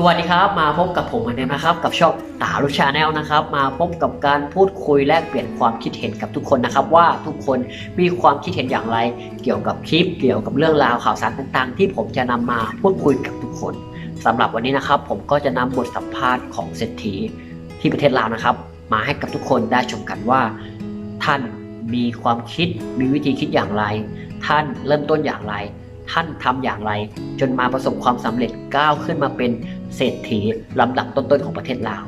สวัสดีครับมาพบกับผมเหมือนเดิมนะครับ กับช่องตาลุชาแนลนะครับ มาพบกับการพูดคุยแลกเปลี่ยนความคิดเห็นกับทุกคนนะครับ ว่าทุกคนมีความคิดเห็นอย่างไร เกี่ยวกับคลิปเกี่ยวกับเรื่องราวข่าวสารต่างๆ ที่ผมจะนำมาพูดคุยกับทุกคนสำหรับวันนี้นะครับ ผมก็จะนำบทสัมภาษณ์ของเศรษฐีที่ประเทศลาวนะครับ มาให้กับทุกคนได้ชมกันว่า ท่านมีความคิดมีวิธีคิดอย่างไร ท่านเริ่มต้นอย่างไร ท่านทำอย่างไร จนมาประสบความสำเร็จก้าวขึ้นมาเป็นเศรษฐีลำดับต้นๆของประเทศลาว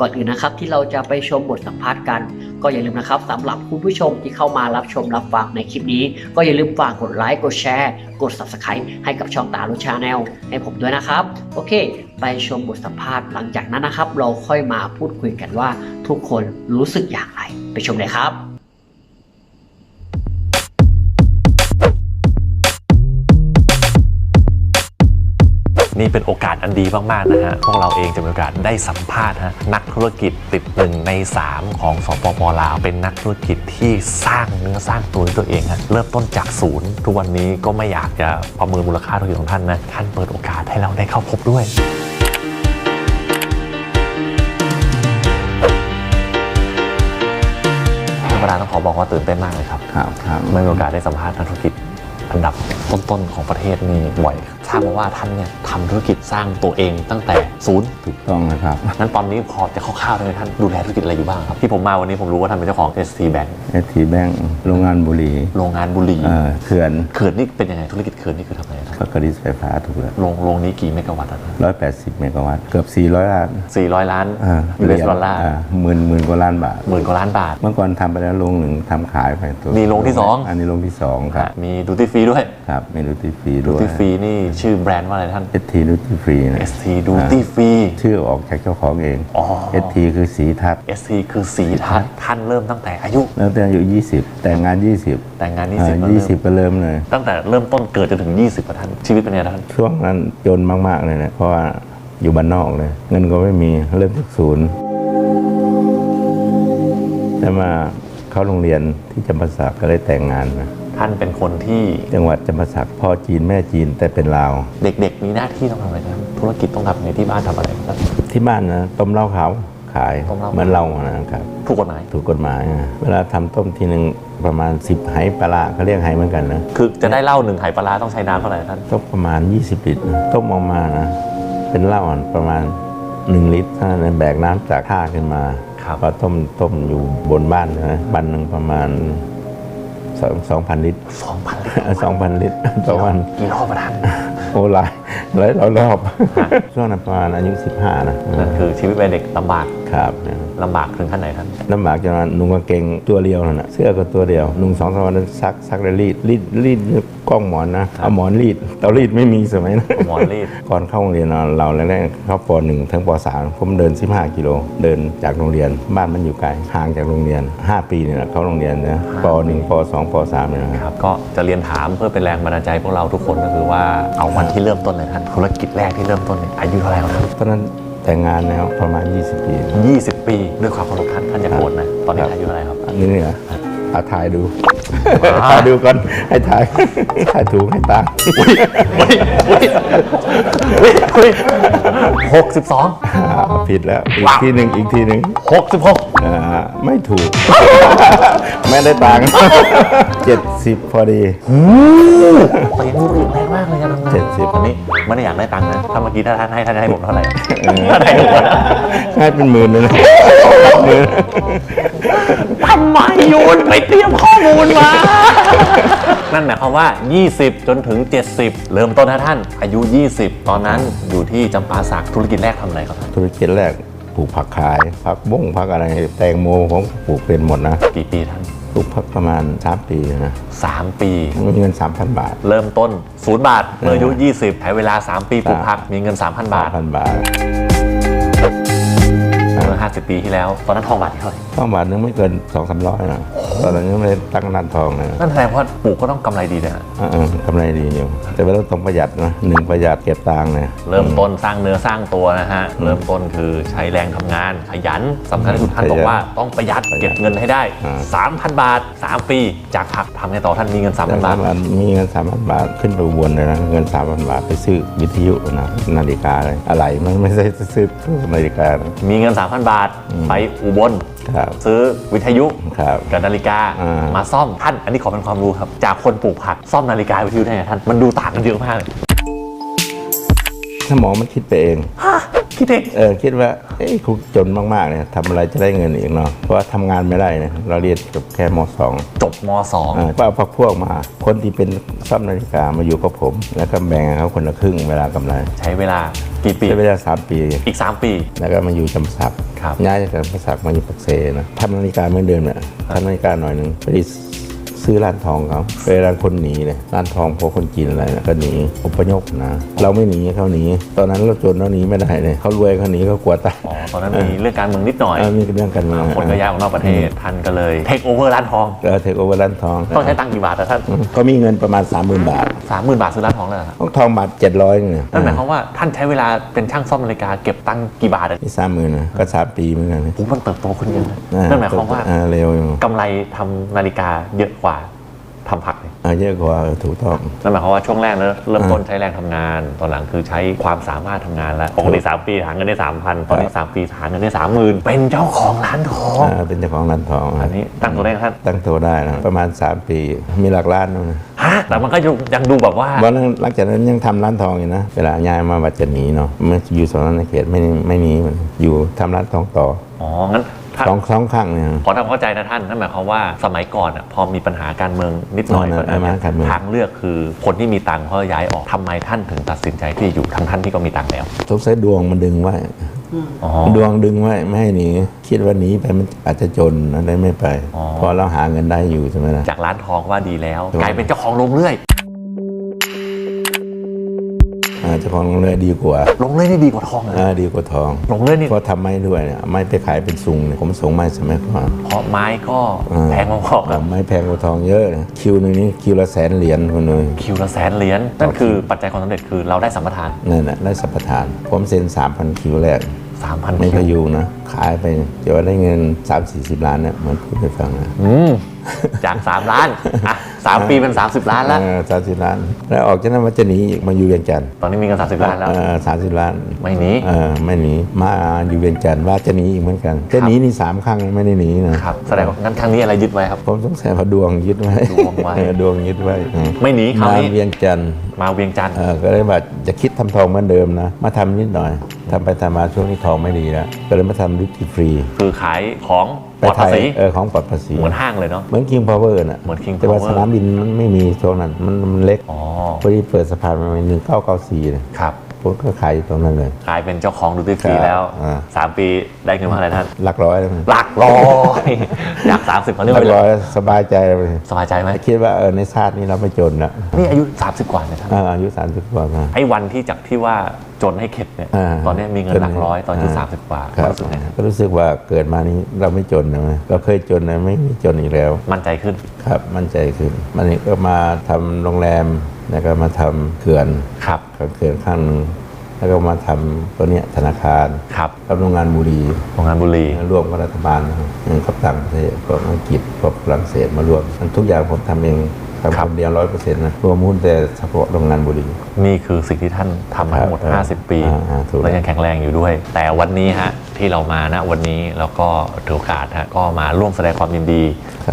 ก่อนอื่นนะครับที่เราจะไปชมบทสัมภาษณ์กัน ก็อย่าลืมนะครับสำหรับคุณผู้ชมที่เข้ามารับชมรับฟังในคลิปนี้ ก็อย่าลืมฝากกดไลค์กดแชร์กด subscribe ให้กับช่องตาลุชาแนลให้ผมด้วยนะครับ โอเค ไปชมบทสัมภาษณ์หลังจากนั้นนะครับ เราค่อยมาพูดคุยกันว่าทุกคนรู้สึกอย่างไร ไปชมเลยครับ นี่เป็นโอกาสอันดีมาก ๆ นะฮะ พวกเราเองจะมีโอกาสได้สัมภาษณ์ฮะนักธุรกิจติดหนึ่งใน 3 ของสปปลาว เป็นนักธุรกิจที่สร้างเนื้อสร้างตัวด้วยตัวเองฮะเริ่มต้นจากศูนย์ ทุกวันนี้ก็ไม่อยากจะประเมินมูลค่าธุรกิจของท่านนะท่านเปิดโอกาสให้เราได้เข้าพบด้วยธรรมดาต้องขอบอกว่าตื่นเต้นมากเลยครับครับครับไม่มีโอกาสได้สัมภาษณ์นักธุรกิจอันดับต้นๆของประเทศนี่บ่อย ทราบมาว่าท่านเนี่ยทำธุรกิจสร้างตัวเองตั้งแต่ศูนย์ถูกต้องนะครับ นั้นตอนนี้พอจะคร่าวๆได้ไหมท่านดูแลธุรกิจอะไรอยู่บ้างครับที่ผมมาวันนี้ผมรู้ว่าท่านเป็นเจ้าของ ST Bank เอทีแบงโรงงานบุหรี่โรงงานบุหรี่เอ่อเขื่อนเขื่อนนี่เป็นยังไงธุรกิจเขื่อนนี่คือทำอะไรครับก็กระดิษไฟฟ้าถูกแล้วโรงโรงนี้กี่เมกะวัตต์อะร้อยแปดสิบเมกะวัตต์เกือบสี่ร้อยล้าน400ล้านอ่ายูเอสดอลลาร์หมื่นหมื่นกว่าล้านบาทหมื่นกว่าล้านบาท เมื่อก่อนทำไปแล้วโรงหนึ่งทำขายไปตัวมีโรงที่สอง อันนี้โรงที่สองครับมีดูตี้ฟรีด้วยครับเมนูที่ฟรีดูด้วยตี้ฟรีนี่ชื่อแบรนด์ว่าอะไรท่านเอทีนูที่ฟรีนะ ST Duty Free ชื่อออกจากเจ้าของเอง อ๋อเอทีคือสีทัศน์ ST คือสีทัศน์ท่านเริ่มตั้งแต่อายุ แล้วแต่อายุ 20 แต่งงาน 20 แต่งงานอ่า20ก็เริ่ม20 ก็เริ่มเลย ตั้งแต่เริ่มต้นเกิดจนถึง 20ประท่าน ชีวิตเป็นไงท่าน ช่วงนั้นจนมาก ๆ เลยนะ เพราะว่าอยู่บ้านนอกเลย เงินก็ไม่มีเริ่มจากศูนย์แล้วมาเข้าโรงเรียนที่จำปาสักก็เลยแต่งงานนะ ท่านเป็นคนที่จังหวัดจำปาสักพ่อจีนแม่จีนแต่เป็นลาว เด็กๆ มีหน้าที่ต้องทำอะไรครับธุรกิจต้องทำในที่บ้านทำอะไรครับ ที่บ้านนะต้มเหล้าขาวขายต้มเหล้า เหมือนเรานะครับถูกกฎหมาย ถูกกฎหมายนะเวลาทำต้มทีหนึ่งประมาณ 10ไหปลาร้าเขาเรียกไหเหมือนกันนะคือจะได้เหล้าหนึ่งไหปลาร้าต้องใช้น้ำเท่าไหร่ท่านต้มประมาณ 20 ลิตรนะต้มออกมานะเป็นเหล้าอะประมาณ 1 ลิตรถ้าในแบกน้ำจากท่าขึ้นมา ครับก็ต้มต้มอยู่บนบ้านนะบ้านหนึ่งประมาณ สองสองพันลิตรสองพันลิตรสองพันลิตรต่อวันกี่รอบประท่านโอ้หลายหลายร้อยรอบช่วงนั้นประมาณอายุ15นะ นั่นคือชีวิตวัยเด็กลำบากครับลำบากถึงขั้นไหนท่านลำบากจนว่านุ่งกางเกงตัวเดียวนั่นนะเสื้อก็ตัวเดียว นุ่งสองสามวันนั้นซักซักแล้วรีดรีดรีดด้วยกล้องหมอนนะเอาหมอนรีดเตารีดไม่มีสมัยนั้นหมอนรีดก่อนเข้าโรงเรียนเราเราแรกๆเข้าปหนึ่งถึงปสามผมเดิน 15 กิโล เดินจากโรงเรียนบ้านมันอยู่ไกลห่างจากโรงเรียน 5 ปีเนี่ยแหละเข้าโรงเรียนนะปหนึ่งปสองปสามเนี่ยนะครับครับก็จะเรียนถามเพื่อเป็นแรงบันดาลใจพวกเราทุกคนก็คือว่าเอาวันที่เริ่มต้นเลยท่านธุรกิจแรกที่เริ่มต้นเนี่ยอายุเท่าไหร่ครับท่านตอนนั้น แต่งงานแล้วประมาณ 20 ปี 20 ปี ด้วยความเคารพท่านท่านอย่าโกรธนะ ตอนนี้อายุเท่าไหร่ครับ อันนี้เนี่ยอาถ่ายดู ถ่ายดูก่อนให้ถ่ายถ่ายถูกให้ตางหกสิบสองอ่าผิดแล้ว อีกทีหนึ่งอีกทีหนึ่งหกสิบหกอ่าไม่ถูก ไม่ได้ตังค์เจ็ดสิบพอดีไปยังรูปแรงมากเลยครับเจ็ดสิบอันนี้ไม่ได้อยากได้ตังค์นะ ถ้าเมื่อกี้ถ้าท่านให้ท่านให้ผมเท่าไหร่ถ้าให้ผมนะให้เป็นหมื่นเลยนะหมื่น ทำไมยูนไปเตรียมข้อมูลมา นั่นหมายความว่า 20 จนถึง 70 เริ่มต้นนะท่าน อายุ 20 ตอนนั้นอยู่ที่จำปาสักธุรกิจแรกทำอะไรครับท่านธุรกิจแรกปลูกผักขาย ผักบุ้งผักอะไรแตงโมผมปลูกเป็นหมดนะกี่ปีท่าน ปลูกผักประมาณ3ปีนะ3 ปี มีเงิน 3,000 บาท เริ่มต้น 0 บาทเมื่ออายุ 20ใช้เวลา 3 ปีปลูกผักมีเงิน 3,000 บาท 3,000 บาทเมื่อ 50 ปีที่แล้ว ตอนนั้นทองบาทเท่าไหร่ทองบาทนึงไม่เกิน2 3 0 0นะโอ้โห ตอนนั้นยังไม่ได้ตั้งร้านทองนะนั่นแสดงว่าปลูกก็ต้องกำไรดีนะฮะเออๆกำไรดีอยู่ แต่ว่าเราต้องประหยัดนะหนึ่งประหยัดเก็บตังค์นะเริ่มต้นสร้างเนื้อสร้างตัวนะฮะ เริ่มต้นคือใช้แรงทำงานขยันสำคัญที่สุดท่านบอกว่าต้องประหยัดเก็บเงินให้ได้ 3,000 บาท 3 ปี จากผักทำให้ต่อท่านมีเงินสาม3,000 บาทบาทมีเงินสามพันบาทขึ้นไปอุบนเลยนะเงินสามพันบาทไปซื้อวิทยุนะนาฬิกาเลยอะไรมันไม่ใช่ซื้อนาฬิกานะมีเงิน 3,000 บาท ไปอุบล ครับซื้อวิทยุครับกับนาฬิกาอ่ามาซ่อมท่าน อันนี้ขอเป็นความรู้ครับ จากคนปลูกผักซ่อมนาฬิกาวิทยุได้ไงท่าน มันดูต่างกันเยอะมากเลย สมองมันคิดไปเอง คิดเองเออคิดว่าเอ้ยคุกจนมากๆเนี่ยทำอะไรจะได้เงินอีกเนาะเพราะว่าทำงานไม่ได้เนี่ยเราเรียนจบแค่มสองจบมอ่าก็เอาพักพวกมา คนที่เป็นซ่อมนาฬิกามาอยู่กับผม แล้วก็แบ่งให้เขาคนละครึ่งเวลากำไร2ใช้เวลากี่ปีใช้เวลาสามปี อีก 3 ปี แล้วก็มาอยู่จำสักครับย้ายจากจำสักมาอยู่ปักเซนะทำนาฬิกาเหมือนเดิมเนี่ยทำนาฬิกาหน่อยหนึ่งไป ซื้อร้านทองเขาเวลาคนหนีเลยร้านทองพวกคนจีนอะไรนะก็หนีอพยพนะ เราไม่หนีเขาหนีตอนนั้นเราจนเราหนีไม่ได้เลยเขารวยเขาหนีเขากลัวตายอ๋อตอนนั้นมีเรื่องการเมืองนิดหน่อยเออมีเรื่องกันเมืองคนก็ย้ายออกนอกประเทศท่านก็เลยเทคโอเวอร์ร้านทองก็เทคโอเวอร์ร้านทองต้องใช้ตังค์กี่บาทอะท่านก็มีเงินประมาณ 30,000 บาทสามหมื่นบาทซื้อร้านทองเลยเหรอครับต้องทองบาท700เนี่ยนั่นหมายความว่าท่านใช้เวลาเป็นช่างซ่อมนาฬิกาเก็บตังค์กี่บาทอะนี่สามหมื่นนะก็สามปีเหมือนกันนะผมมันเติบโตขึ้นเยอะนะอ่นั่นหมายความว่าอ่เร็วอยู่กำไรทำนาฬิกาเยอะกว่า ทำผักเลยอ่าเยอะกว่าเออถูกต้องนั่นหมายความว่าช่วงแรกเนอะเริ่มต้นใช้แรงทำงาน ตอนหลังคือใช้ความสามารถทำงานแล้วปกติสามปีหาเงินได้สามพันตอนนี้สามปีหาเงินได้สามหมื่นเป็นเจ้าของร้านทองอ่าเป็นเจ้าของร้านทองอันนี้ตั้งตัวได้ไหมท่านตั้งตัวได้นะประมาณ3ปีมีหลักล้านนะฮะแต่มันก็ยังยังดูแบบว่าวันนั้นหลังจากนั้นยังทำร้านทองอยู่นะ เวลาย้ายมาบัดจะหนีเนาะมันอยู่สองนั้นในเขตไม่ไม่หนีมันอยู่ทำร้านทองต่ออ๋องั้นถ้า สองสองครั้งเนี่ย ขอทำเข้าใจนะท่านนั่นหมายความว่าสมัยก่อนอะพอมีปัญหาการเมืองนิดหน่อยอ๋อก็ปัญหาการเมืองทางเลือกคือคนที่มีตังค์เขาย้ายออกทำไมท่านถึงตัดสินใจที่อยู่ทั้งท่านที่ก็มีตังค์แล้วสงสัยดวงมันดึงไว้อ๋อดวงดึงไว้ไม่ให้หนีคิดว่าหนีไปมันอาจจะจนนะได้ไม่ไปอ๋อพอเราหาเงินได้อยู่ใช่ไหมล่ะจากร้านทองว่าดีแล้วถูกกลายเป็นเจ้าของโรงเรื่อยอ่า เจ้าของโรงเรือนดีกว่าโรงเรื่อยนี่ดีกว่าทองเลยอ่าดีกว่าทองโรงเรื่อยนี่เพราะทำไม้ด้วยเนี่ยไม้ไปขายเป็นซุงเนี่ยผมส่งไม้สมัยก่อนเพราะไม้ก็อ่าแพงพอๆกับไม้แพงกว่าทองเยอะนะคิวหนึงนี่คิวละแสนเหรียญคนเลยคิวละแสนเหรียญนั่นคือปัจจัยความสำเร็จคือเราได้สัมปทาน นั่นแหละได้สัมปทาน ผมเซ็น3,000 คิวแรก 3,000ไม่พคิวยูงนะ ขายไปเดี๋ยวได้เงิน 3 40 ล้านเนี่ยเหมือนพูดให้ฟังนะ อืม จาก 3 ล้านอะสามปีเป็น30 ล้านแล้วสามสิบล้าน แล้วออกจากนั้นมันจะหนีอีกมาอยู่เวียงจันทร์ตอนนี้มีเงิน30 ล้านแล้วสามสิบล้านไม่หนีเออไม่หนีมาอยู่เวียงจันทร์ว่าจะหนีอีกเหมือนกันจะหนีนี่สามครั้งไม่ได้หนีนะครับแสดงว่างั้นครั้งนี้อะไรยึดไว้ครับผมสงสัยว่าดวงยึดไว้ดวงไว้เออดวงยึดไว้อืมไม่หนีคราวมานี้เวียงจันทร์มาเวียงจันทร์เออก็เลยว่าจะคิดทำทองเหมือนเดิมนะ มาทำนิดหน่อยทำไปทำมาช่วงนี้ทองไม่ดีแล้วก็เลยมาทำดิจิฟรี คือขายของป ไปลอดไทภายษีเออของปลอดภาษีเหมือนห้างเลยเนาะเหมือนคิงพาวเวอร์น่ะเหมือน King แต่ว่า Power สนามบินมันไม่มีช่วงนั้นมันมันเล็กอ๋อพอดีเปิดสะพานมาหนึ่งเก้าเก้าสี่เลยครับผมก็ขายอยู่ตรงนั้นเลยกลายเป็นเจ้าของดูตี้ฟรีครับแล้วอ่า3ปีได้เงินมาเท่าไหร่ท่านหลักร้อยเลยมั้ยหลักร้อยจาก30เขาเรียกหลัว่ากร้อยสบายใจเลยสบายใจไหมคิดว่าเออในชาตินี้เราไม่จนละนี่อายุ 30 กว่าเนี่ยท่านเอออายุสามสิบกว่ามาไอ้วันที่จากที่ว่าจนให้เข็ดเนี่ยอ่าตอนนี้มีเงินหลักร้อยตอนอายุอ่าสามสิบกว่าครับรู้สึกไงครับก็รู้สึกว่าเกิดมานี้เราไม่จนนะเราเคยจนนะไม่มีจนอีกแล้ว มั่นใจขึ้นครับมั่นใจขึ้นมันนี้ก็มาทำโรงแรมแล้วก็มาทำเขื่อนครับเขื่อนข้างหนึ่งแล้วก็มาทำตัวเนี้ยธนาคารครับกับโรงงานบุรีโรงงานบุรีร่วมกับรัฐบาลนะครับกับต่างประเทศกับอังกฤษกับฝรั่งเศสมาร่วมมันทุกอย่างผมทำเอง ทำคนเดียวร้อยเปอร์เซ็นต์นะรวมหุ้นแต่เฉพาะโรงงานบุรี นี่คือสิ่งที่ท่านทำมาทั้งหมดครับ50 ปีอ่าอ่าถูกและยังแข็งแรงอยู่ด้วย แต่วันนี้ฮะที่เรามานะวันนี้แล้วก็ถือโอกาสฮะก็มาร่วมแสดงความยินดี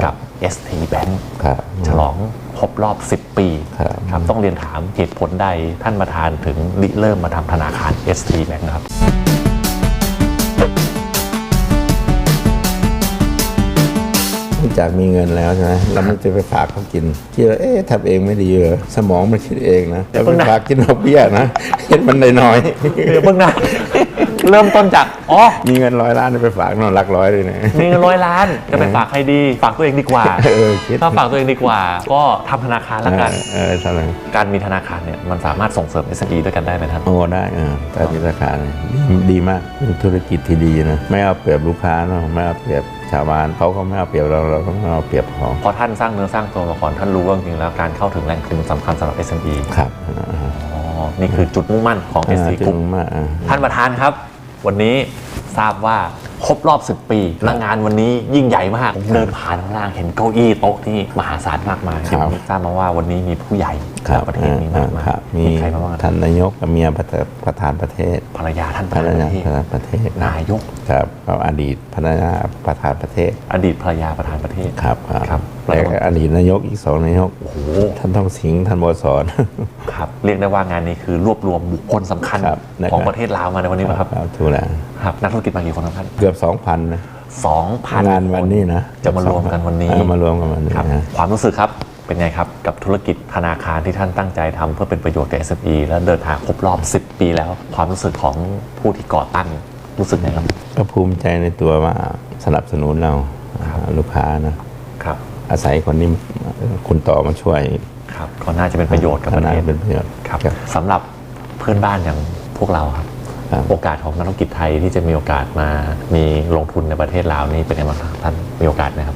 กับ ST Bank ครับฉลองครบรอบ 10 ปีครับครับต้องเรียนถามเหตุผลใดท่านประธานถึงริเริ่มมาทำธนาคาร ST Bank ครับ จากมีเงินแล้วใช่ไหมเราไม่จะไปฝากเขากินคิดว่าเอ๊ะทำเองไม่ดีเหรอสมองมันคิดเองนะแต่ไปฝากกินดอกเบี้ยนะเห็นมันน้อยๆเดี๋ยวเพิ่งนะ เริ่มต้นจากอ๋อมีเงินร้อยล้านไปฝากนอนรักร้อยเลยนะมีเงินร้อยล้านจะไปฝากใครดี ฝากตัวเองดีกว่าเออคิดถ้าฝากตัวเองดีกว่า ก็ทำธนาคารแล้วกันเออเท่านั้นการมีธนาคารเนี่ยมันสามารถส่งเสริม SME ด้วยกันได้ไหมครับโอ้ได้เออแต่มีราคาเนี่ยดีดีมากเป็นธุรกิจที่ดีนะไม่เอาเปรียบลูกค้าเนอะไม่เอาเปรียบชาวบ้านเขาก็ไม่เอาเปรียบเราเราก็ไม่เอาเปรียบเขาพอท่านสร้างเนื้อสร้างตัวมาก่อนท่านรู้ว่าจริงๆแล้วการเข้าถึงแหล่งทุนสำคัญสำหรับ SME ครับอ๋อนี่คือจุดมุ่งมั่นของอ่า SC จึ Group งมากอ่าท่านประธานครับ วันนี้ทราบว่า ครบรอบ 10 ปีและงานวันนี้ยิ่งใหญ่มากผมเดินผ่านข้างล่างเห็นเก้าอี้โต๊ะที่มหาศาลมากมายครับ ผมทราบมาว่าวันนี้มีผู้ใหญ่ครัจากประเทศนี้มากมายครับมีมีใครบ้างครับท่านนายกกับเมียประธานประธานประเทศภรรยาท่านปภรระรธานปยาระเทศประธานประเทศนายก ครับกับอดีตภรรยาประธานประเทศอดีตภรรยาประธานประเทศ ครับครับแล้วก็อดีตนายกอีกสองนายกโอ้โหท่านทองสิงห์ท่านบสอน ครับ เรียกได้ว่างานนี้คือรวบรวมบุคคลสำคัญครับนะครับ ของประเทศลาวมาในวันนี้นะครับครับ ถูกแล้ว ครับนักธุรกิจมากี่คนครับท่านเกือบสองพันนะสองพันงานวันนี้นะจะมารวมกันวันนี้เออมารวมกันวันนี้ครับนะความรู้สึกครับเป็นไงครับ กับธุรกิจธนาคารที่ท่านตั้งใจทำเพื่อเป็นประโยชน์กับ SME และเดินทางครบรอบ 10 ปีแล้ว ความรู้สึกของผู้ที่ก่อตั้งรู้สึกไงครับ ก็ภูมิใจในตัวว่าสนับสนุนเราลูกค้านะครับอาศัยคนนี้คุณต่อมาช่วยครับก็น่าจะเป็นประโยชน์กับประเทศน่าเป็นประโยชน์ครับสำหรับเพื่อนบ้านอย่างพวกเราครับครับ โอกาสของนักธุรกิจไทยที่จะมีโอกาสมามีลงทุนในประเทศลาวนี้เป็นยังไงบ้างครับท่านมีโอกาสไหมครับ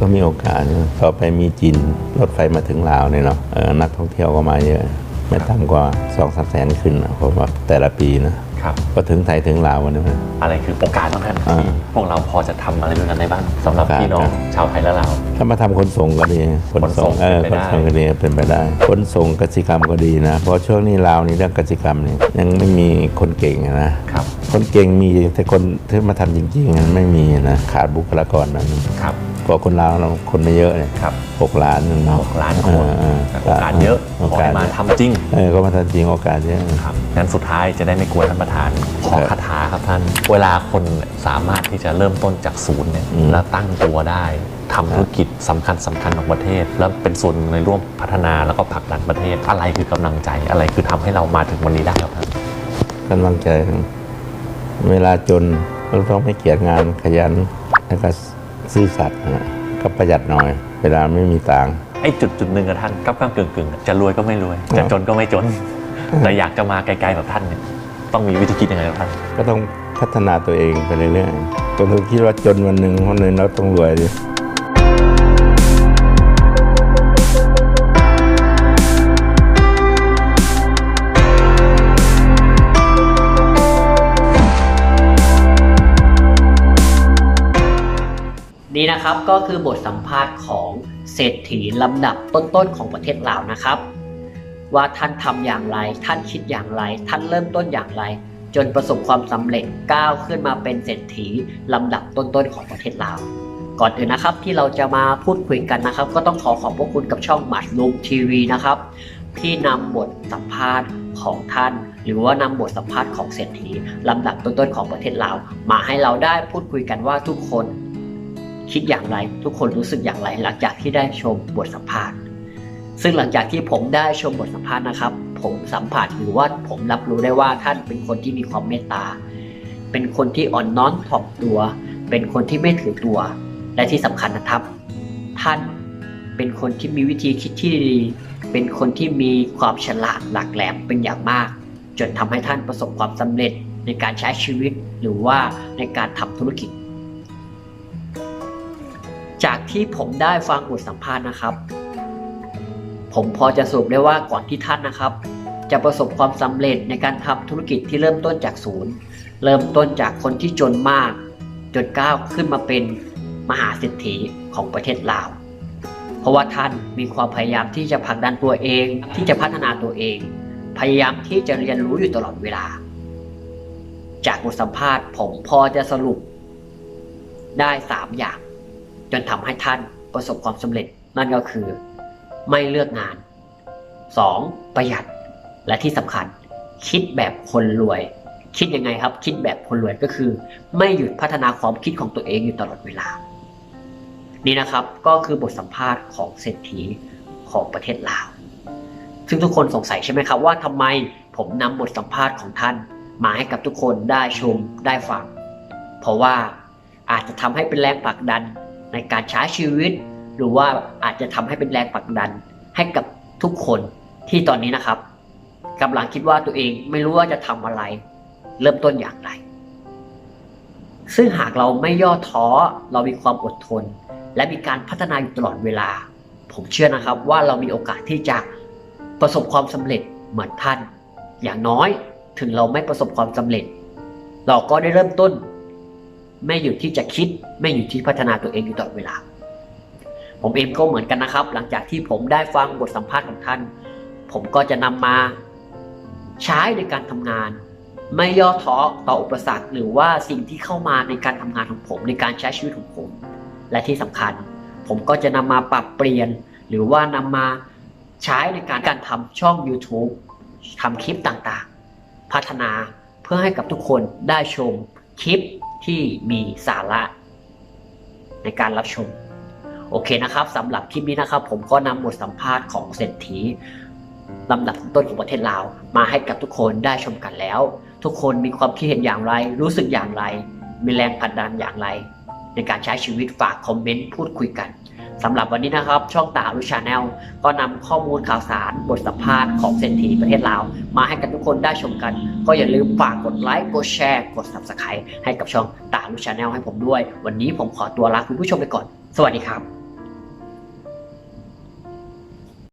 ก็มีโอกาสนะต่อไปมีจีนรถไฟมาถึงลาวเนี่ยเนาะเออนักท่องเที่ยวก็มาเยอะ ไม่ต่ำกว่าสองสามแสนขึ้นนะผมว่าแต่ละปีนะ ครับก็ถึงไทยถึงลาววันนี้นะอะไรคือโอกาสของท่านอ่าที่พวกเราพอจะทำอะไรด้วยกันได้บ้างสำหรับโอกาสพี่น้องชาวไทยและลาวถ้ามาทำขนส่งก็ดีขนขนส่ส่งงเออเป็ขนไปได้นส่งก็ดีเป็นไปได้ขนส่งกสิกรรมก็ดีนะเพราะช่วงนี้ลาวนี่เรื่องกสิกรรมเนี่ยยังไม่มีคนเก่งอะนะครับคนเก่งมีแต่คนที่มาทำจริงๆมันไม่มีนะขาดบุคลากรนะครับเพราะคนลาวเราคนไม่เยอะเนี่ยครับหกล้านนึงเนาะหกล้านคนเออโอกาสเยอะโอขอกาสให้มาทำจริงเออก็มาทำจริงโอกาสเยอะครับ งั้นสุดท้ายจะได้ไม่กลัวท่านประธาน ขอครับคาถาครับท่าน เวลาคนสามารถที่จะเริ่มต้นจากศูนย์เนี่ยอืมแล้วตั้งตัวได้ทำธุรกิจสำคัญสำคัญของประเทศ แล้วเป็นส่วนหนึ่งในร่วมพัฒนาแล้วก็ผลักดันประเทศ อะไรคือกำลังใจอะไรคือทำให้เรามาถึงวันนี้ได้ครับท่านกำลังใจ เวลาจนเราต้องไม่เกียจงานขยันแล้วก็ซื่อสัตย์นะก็ประหยัดหน่อย เวลาไม่มีตังค์ไอ้จุดจุดหนึ่งกับท่านกับกำกึ่งกึ่งๆจะรวยก็ไม่รวย จะจนก็ไม่จน แต่อยากจะมาไกลๆแบบท่านเนี่ยต้องมีวิธีคิดยังไงครับท่านก็ต้องพัฒนาตัวเองไปเรื่อยๆจนเราคิดว่าจนวันหนึ่งวันหนึ่งเราต้องรวยดินี่นะครับก็คือบทสัมภาษณ์ของเศรษฐีลำดับต้นๆของประเทศลาวนะครับ ว่าท่านทำอย่างไร ท่านคิดอย่างไร ท่านเริ่มต้นอย่างไร จนประสบความสำเร็จก้าวขึ้นมาเป็นเศรษฐีลำดับต้นๆของประเทศลาวก่อนอื่นนะครับที่เราจะมาพูดคุยกันนะครับ ก็ต้องขอขอบพระคุณกับช่องมัดลุมทีวีนะครับ ที่นำบทสัมภาษณ์ของท่าน หรือว่านำบทสัมภาษณ์ของเศรษฐีลำดับต้นๆของประเทศลาวมาให้เราได้พูดคุยกันว่าทุกคนคิดอย่างไร ทุกคนรู้สึกอย่างไรหลังจากที่ได้ชมบทสัมภาษณ์ ซึ่งหลังจากที่ผมได้ชมบทสัมภาษณ์นะครับ ผมสัมผัสหรือว่าผมรับรู้ได้ว่าท่านเป็นคนที่มีความเมตตา เป็นคนที่อ่อนน้อมถ่อมตัว เป็นคนที่ไม่ถือตัว และที่สำคัญนะครับ ท่านเป็นคนที่มีวิธีคิดที่ดี เป็นคนที่มีความฉลาดหลักแหลมเป็นอย่างมาก จนทำให้ท่านประสบความสำเร็จในการใช้ชีวิตหรือว่าในการทำธุรกิจ จากที่ผมได้ฟังบทสัมภาษณ์นะครับ ผมพอจะสรุปได้ว่าก่อนที่ท่านนะครับ จะประสบความสำเร็จในการทำธุรกิจที่เริ่มต้นจากศูนย์ เริ่มต้นจากคนที่จนมาก จนก้าวขึ้นมาเป็นมหาเศรษฐีของประเทศลาว เพราะว่าท่านมีความพยายามที่จะผลักดันตัวเอง ที่จะพัฒนาตัวเอง พยายามที่จะเรียนรู้อยู่ตลอดเวลา จากบทสัมภาษณ์ผมพอจะสรุปได้สามอย่าง จนทำให้ท่านประสบความสำเร็จนั่นก็คือ ไม่เลือกงาน 2. ประหยัดและที่สำคัญ คิดแบบคนรวย คิดยังไงครับ คิดแบบคนรวยก็คือ ไม่หยุดพัฒนาความคิดของตัวเองอยู่ตลอดเวลา นี่นะครับก็คือบทสัมภาษณ์ของเศรษฐีของประเทศลาว ซึ่งทุกคนสงสัยใช่ไหมครับ ว่าทำไมผมนำบทสัมภาษณ์ของท่าน มาให้กับทุกคนได้ชมได้ฟัง เพราะว่าอาจจะทำให้เป็นแรงผลักดันในการใช้ชีวิต รือว่าอาจจะทำให้เป็นแรงผลักดันให้กับทุกคนที่ตอนนี้นะครับกำลังคิดว่าตัวเองไม่รู้ว่าจะทำอะไร เริ่มต้นอย่างไร ซึ่งหากเราไม่ย่อท้อเรามีความอดทน และมีการพัฒนาอยู่ตลอดเวลา ผมเชื่อนะครับว่าเรามีโอกาสที่จะประสบความสำเร็จเหมือนท่าน อย่างน้อยถึงเราไม่ประสบความสำเร็จ เราก็ได้เริ่มต้น ไม่หยุดที่จะคิดไม่หยุดที่พัฒนาตัวเองอยู่ตลอดเวลา ผมเองก็เหมือนกันนะครับ หลังจากที่ผมได้ฟังบทสัมภาษณ์ของท่าน ผมก็จะนำมาใช้ในการทำงาน ไม่ย่อท้อต่ออุปสรรค หรือว่าสิ่งที่เข้ามาในการทำงานของผม ในการใช้ชีวิตของผม และที่สำคัญ ผมก็จะนำมาปรับเปลี่ยน หรือว่านำมาใช้ในการการทำช่อง YouTube ทำคลิปต่างๆ พัฒนาเพื่อให้กับทุกคนได้ชมคลิปที่มีสาระในการรับชม โอเคนะครับสำหรับคลิปนี้นะครับ ผมก็นำบทสัมภาษณ์ของเศรษฐีลำดับต้นของประเทศลาว มาให้กับทุกคนได้ชมกันแล้ว ทุกคนมีความคิดเห็นอย่างไร รู้สึกอย่างไร มีแรงผลักดันอย่างไร ในการใช้ชีวิตฝากคอมเมนต์พูดคุยกันสำหรับวันนี้นะครับ ช่องตาลุชาแนลก็นำข้อมูลข่าวสาร บทสัมภาษณ์ของเศรษฐีประเทศลาว มาให้กับทุกคนได้ชมกัน ก็อย่าลืมฝากกดไลค์กดแชร์กด subscribe ให้กับช่องตาลุชาแนลให้ผมด้วย วันนี้ผมขอตัวลาคุณผู้ชมไปก่อน สวัสดีครับ